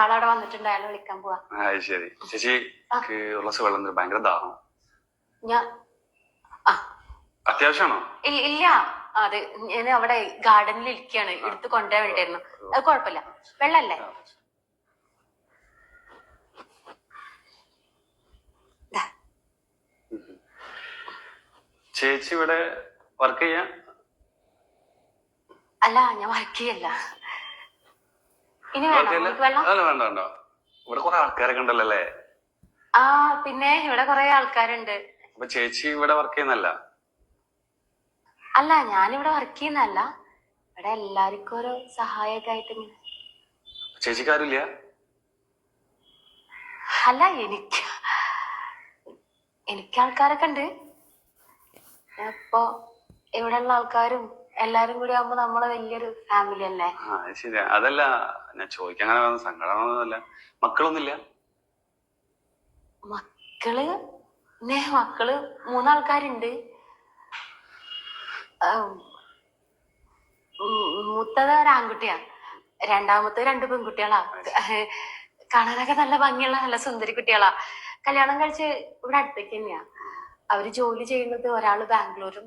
വന്നിട്ടുണ്ട് വിളിക്കാൻ പോവാ. ആ അത് ശരി. ചേച്ചി എനിക്ക് ഒരു ഗ്ലാസ് വെള്ളം തരൂ. ഭയങ്കര ദാഹം ഞാൻ ആ. അത്യാവശ്യമാണോ? ഇല്ല ഇല്ല. അതെ ഞാൻ അവിടെ ഗാർഡനിൽ ഇരിക്കുകയാണ്. എടുത്ത് കൊണ്ടുപോയാൻ വേണ്ടിയായിരുന്നു. അത് കുഴപ്പമില്ല. വെള്ളല്ലേ ദാ, ചേച്ചി ഇവിടെ വർക്ക് ചെയ്യാ അല്ല ഞാൻ വർക്ക് ചെയ്യല്ല ഇനി വേണോ വർക്ക് ചെയ്യല്ല നമുക്ക് വെള്ളം അല്ല വേണ്ട വേണ്ട ഇവിടെ കുറെ ആൾക്കാരൊക്കെ ഉണ്ടല്ലോ ആ പിന്നെ ഇവിടെ കുറെ ആൾക്കാരുണ്ട്. അപ്പൊ ചേച്ചി ഇവിടെ വർക്ക് ചെയ്യുന്നല്ല അല്ല ഞാനിവിടെ വർക്ക് ചെയ്യുന്നല്ല ഇവിടെ എല്ലാവർക്കും ഒരു സഹായമൊക്കെ ആയിട്ട് ചേച്ചിക്കാരില്ല ചേച്ചിക്ക് അല്ല എനിക്ക് എനിക്ക് ആൾക്കാരൊക്കെ ഉണ്ട്. ഇപ്പൊ ഇവിടെയുള്ള ആൾക്കാരും എല്ലാരും കൂടി ആവുമ്പോ നമ്മളെ വലിയൊരു ഫാമിലി അല്ലേ? ആ അത് ശരിയാ. അതല്ല ഞാൻ ചോദിക്കാൻ അങ്ങനെ വന്ന സങ്കടമൊന്നുമില്ല മക്കളൊന്നുമില്ല? മക്കൾ? നേ മക്കൾ മൂന്നാൾക്കാരുണ്ട്. ആം, ഉം, മൂത്തത് ഒരാൺകുട്ടിയാ രണ്ടാമത്തെ രണ്ട് പെൺകുട്ടികളാ. കാണാനൊക്കെ നല്ല ഭംഗിയുള്ള നല്ല സുന്ദരി കുട്ടികളാ. കല്യാണം കഴിച്ച് ഇവിടെ അടുത്തേക്ക് തന്നെയാ. അവർ ജോലി ചെയ്യുന്നത് ഒരാൾ ബാംഗ്ലൂരും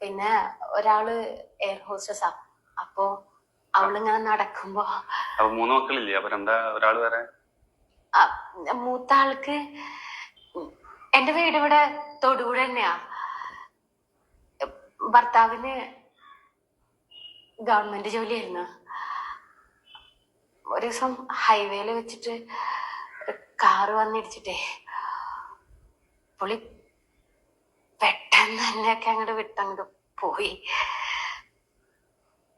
പിന്നെ ഒരാൾ എയർ ഹോസ്റ്റസാ അപ്പോ അവളിങ്ങനെ നടക്കുമ്പോ അപ്പൊ മൂന്ന് മക്കളില്ലേ? അപ്പൊ രണ്ടാ ഒരാൾ വേറെ? ആ, മൂത്ത ആൾക്ക് എന്റെ വീട് ഇവിടെ തൊടുപുഴ തന്നെയാ. ഭർത്താവിന് ഗവൺമെന്റ് ജോലിയായിരുന്നു. ഒരു ദിവസം ഹൈവേയിൽ വെച്ചിട്ട് കാറ് വന്നിടിച്ചിട്ടേ. പുള്ളി പെട്ടെന്ന് എന്നെയൊക്കെ അങ്ങോട്ട് വിട്ടങ്ങോട്ട് പോയി.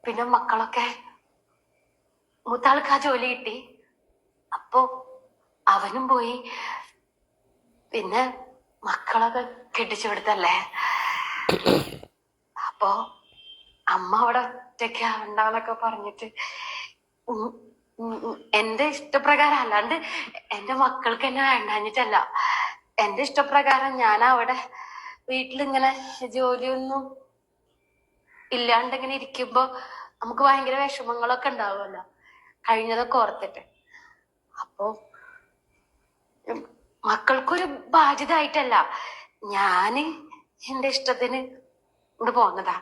പിന്നെ മക്കളൊക്കെ മൂത്താൾക്ക് ആ ജോലി കിട്ടി. അപ്പോ അവനും പോയി. പിന്നെ മക്കളൊക്കെ കെട്ടിച്ചു കൊടുത്തല്ലേ? അപ്പോ അമ്മ അവിടെ ഒറ്റയ്ക്ക് ഉണ്ടാവെന്നൊക്കെ പറഞ്ഞിട്ട് എന്റെ ഇഷ്ടപ്രകാരം അല്ലാണ്ട് എന്റെ മക്കൾക്ക് എന്നെ വേണ്ടാഞ്ഞിട്ടല്ല. എന്റെ ഇഷ്ടപ്രകാരം ഞാൻ അവിടെ വീട്ടിലിങ്ങനെ ജോലിയൊന്നും ഇല്ലാണ്ട് ഇങ്ങനെ ഇരിക്കുമ്പോ നമുക്ക് ഭയങ്കര വിഷമങ്ങളൊക്കെ ഉണ്ടാവുമല്ലോ. കഴിഞ്ഞതൊക്കെ ഓർത്തിട്ട്. അപ്പോ മക്കൾക്കൊരു ബാധ്യത ആയിട്ടല്ല ഞാൻ എന്റെ ഇഷ്ടത്തിന് ഇങ്ങോട്ട് പോന്നതാ.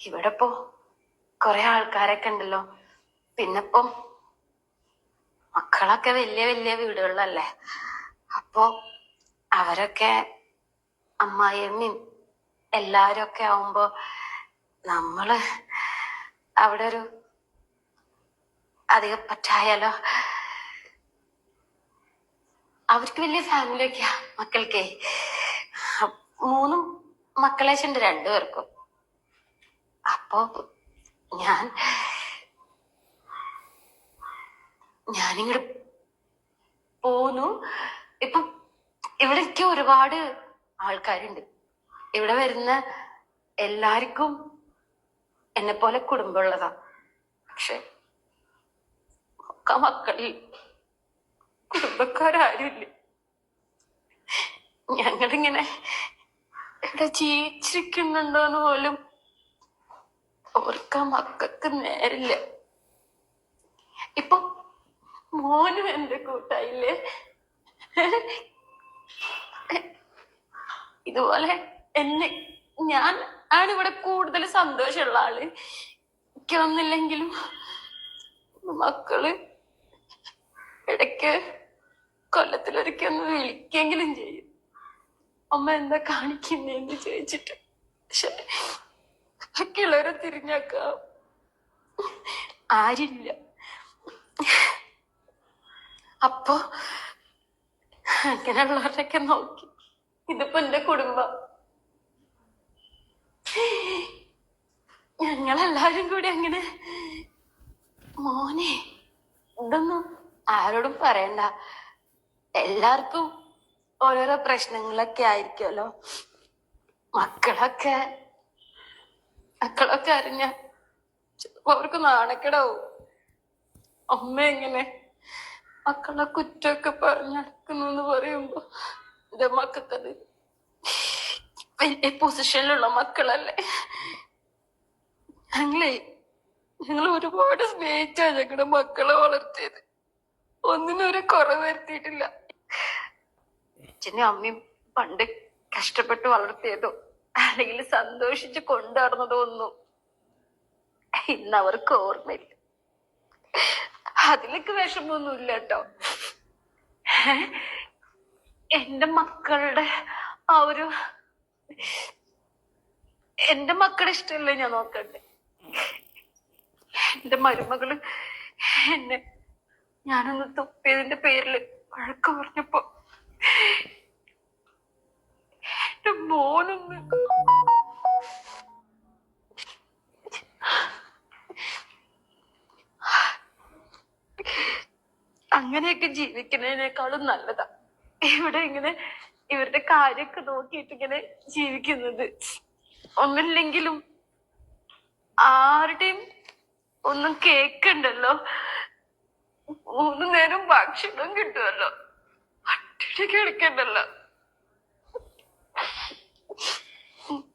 ഇവിടെ ഇപ്പോ കുറെ ആൾക്കാരൊക്കെ ഉണ്ടല്ലോ. പിന്നിപ്പം മക്കളൊക്കെ വലിയ വലിയ വീടുകളിലല്ലേ. അപ്പോ അവരൊക്കെ അമ്മായിയമ്മയും എല്ലാരും ഒക്കെ ആവുമ്പോ നമ്മൾ അവിടെ ഒരു അധികം പറ്റായാലോ അവർക്ക് വലിയ ഫാമിലി ഒക്കെയാ മക്കൾക്കേ. മൂന്നും മക്കളേച്ചുണ്ട് രണ്ടുപേർക്കും. അപ്പോ ഞാൻ ഞാനിങ്ങോട്ട് പോന്നു. ഇപ്പൊ ഇവിടെ എനിക്ക് ഒരുപാട് ആൾക്കാരുണ്ട്. ഇവിടെ വരുന്ന എല്ലാവർക്കും എന്നെ പോലെ കുടുംബമുള്ളതാ. പക്ഷെ മക്കളിൽ കുടുംബക്കാരും ഞങ്ങളിങ്ങനെ ഇവിടെ ജീവിച്ചിരിക്കുന്നുണ്ടോന്ന് പോലും ഓർക്കാൻ മക്കൾക്ക് നേരില്ല ഇപ്പൊ മോനും എന്റെ കൂട്ടായില്ലേ? ഇതുപോലെ എന്നെ ഞാൻ ആണ് ഇവിടെ കൂടുതൽ സന്തോഷമുള്ള ആൾ. എനിക്കൊന്നില്ലെങ്കിലും മക്കൾ ഇടയ്ക്ക് കൊല്ലത്തിലൊരിക്കൽ ഒന്ന് വിളിക്കെങ്കിലും ചെയ്യും. അമ്മ എന്താ കാണിക്കുന്നേന്ന് ചോദിച്ചിട്ട്. പക്ഷെ കിളരെ തിരിഞ്ഞാക്ക. ആരില്ല അപ്പോ അങ്ങനെയുള്ളവരൊക്കെ നോക്കി. ഇതിപ്പോ എന്റെ കുടുംബം. ഞങ്ങളെല്ലാരും കൂടി അങ്ങനെ മോനെ ഇതൊന്നും ആരോടും പറയണ്ട. എല്ലാവർക്കും ഓരോരോ പ്രശ്നങ്ങളൊക്കെ ആയിരിക്കുമല്ലോ. മക്കളൊക്കെ മക്കളൊക്കെ അറിഞ്ഞ അവർക്ക് നാണക്കേടാവും. അമ്മ എങ്ങനെ മക്കളെ കുറ്റമൊക്കെ പറഞ്ഞടക്കുന്നു എന്ന് പറയുമ്പോ എന്റെ മക്കൾക്കത് വലിയ പൊസിഷനിലുള്ള മക്കളല്ലേ? ഞങ്ങളെ ഞങ്ങൾ ഒരുപാട് സ്നേഹിച്ചാ ഞങ്ങളുടെ മക്കളെ വളർത്തിയത്. ഒന്നിനും ഒരു കുറവ് വരുത്തിയിട്ടില്ല. അമ്മയും പണ്ട് കഷ്ടപ്പെട്ട് വളർത്തിയതോ അല്ലെങ്കിൽ സന്തോഷിച്ച് കൊണ്ടുവന്നതോ ഒന്നും ഇന്ന് അവർക്ക് ഓർമ്മയില്ല. അതിലേക്ക് വിഷമൊന്നുമില്ല കേട്ടോ. എന്റെ മക്കളുടെ ആ ഒരു എന്റെ മക്കളുടെ ഇഷ്ടമല്ലേ ഞാൻ നോക്കണ്ടേ? എന്റെ മരുമകൾ എന്നെ ഞാനൊന്ന് തുപ്പിയതിന്റെ പേരിൽ വഴക്ക് പറഞ്ഞപ്പോ എന്റെ മോനൊന്ന് അങ്ങനെയൊക്കെ ജീവിക്കുന്നതിനേക്കാളും നല്ലതാ. ഇവിടെ ഇങ്ങനെ ഇവരുടെ കാര്യമൊക്കെ നോക്കിയിട്ട് ഇങ്ങനെ ജീവിക്കുന്നത്. ഒന്നില്ലെങ്കിലും ആരുടെയും ഒന്നും കേക്കണ്ടല്ലോ. മൂന്ന് നേരം ഭക്ഷണം കിട്ടുമല്ലോ പട്ടിണി കിടക്കണ്ടല്ലോ.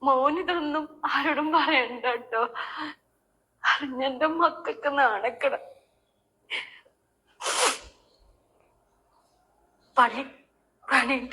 മോനിതൊന്നും ആരോടും പറയണ്ട കേട്ടോ അറിഞ്ഞെന്റെ മക്കൾക്ക് നാണക്കട. പണി ጓደኛዬ